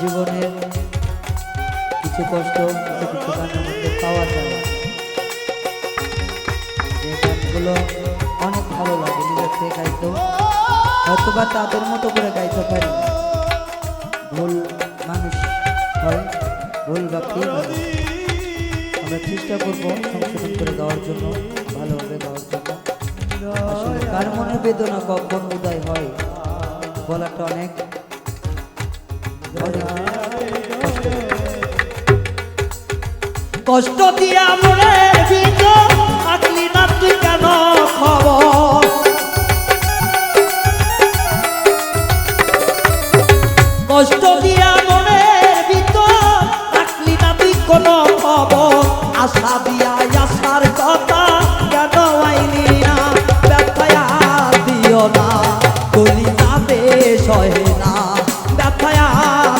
জীবনের কিছু কষ্ট, কিছু কিছু মধ্যে পাওয়া যায় যে গানগুলো অনেক ভালো লাগে, নিজের থেকে গাইতেও হয়তো বা তাদের মতো করে গাইতে পারি না। ভুল মানুষ হয়, ভুল মানুষ আমরা চেষ্টা করব সংশোধন করে গাওয়ার জন্য, ভালোভাবে গাওয়ার জন্য কার মনে বেদনা কখন উদয় হয়, বলাটা অনেক। কষ্ট দিয়া মনের ভিতর থাকলি না তুই কেন খবর? কষ্ট দিয়া মনের ভিতর থাকলি না তুই কোনো খবর? আশা দিয়া আশার কথা কেন আইনি না? ব্যথায় দিও না কলি যাবে সহে না।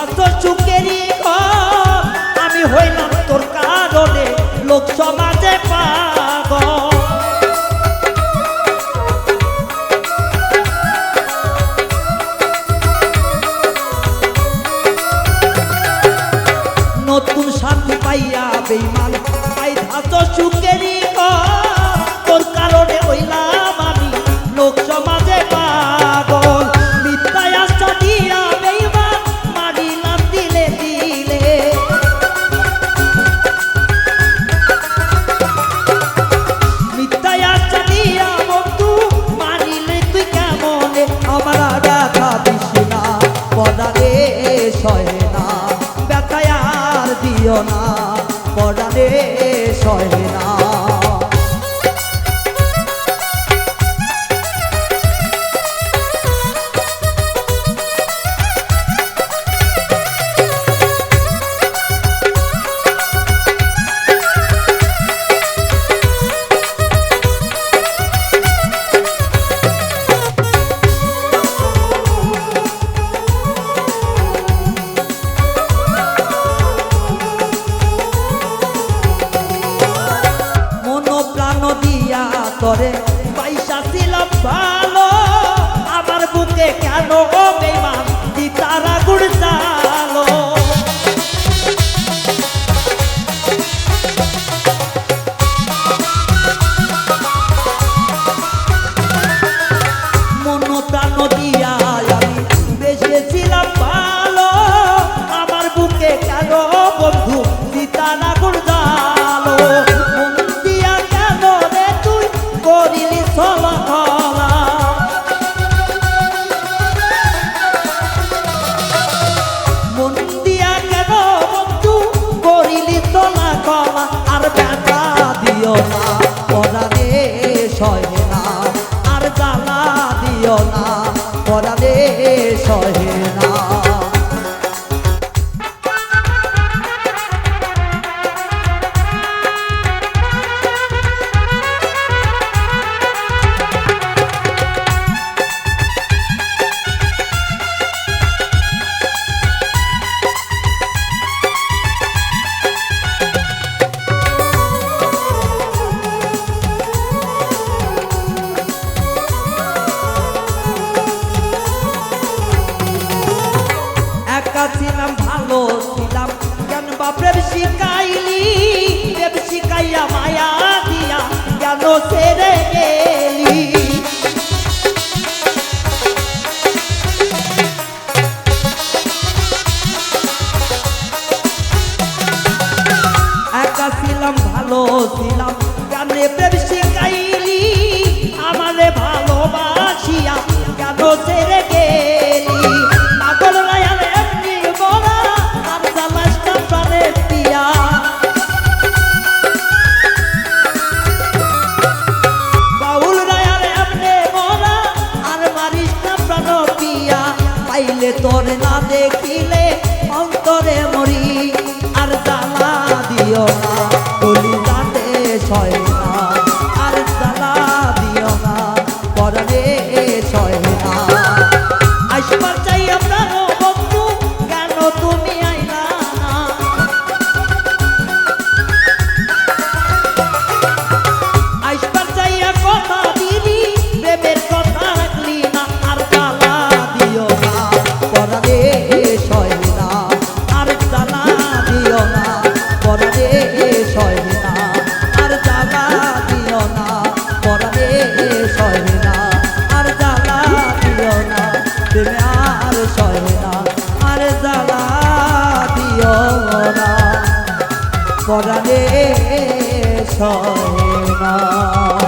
পাইথা তোর পদারে সহে না। ভালো। আমার বুকে কেন বেমান তারা গুড় সেরে গেলি। ভালো ছিলাম গানে প্রেম চাইলে তোর না দেখিলে অন্তরে মরি আর জ্বালা দিও না। বলি পরাণে সহে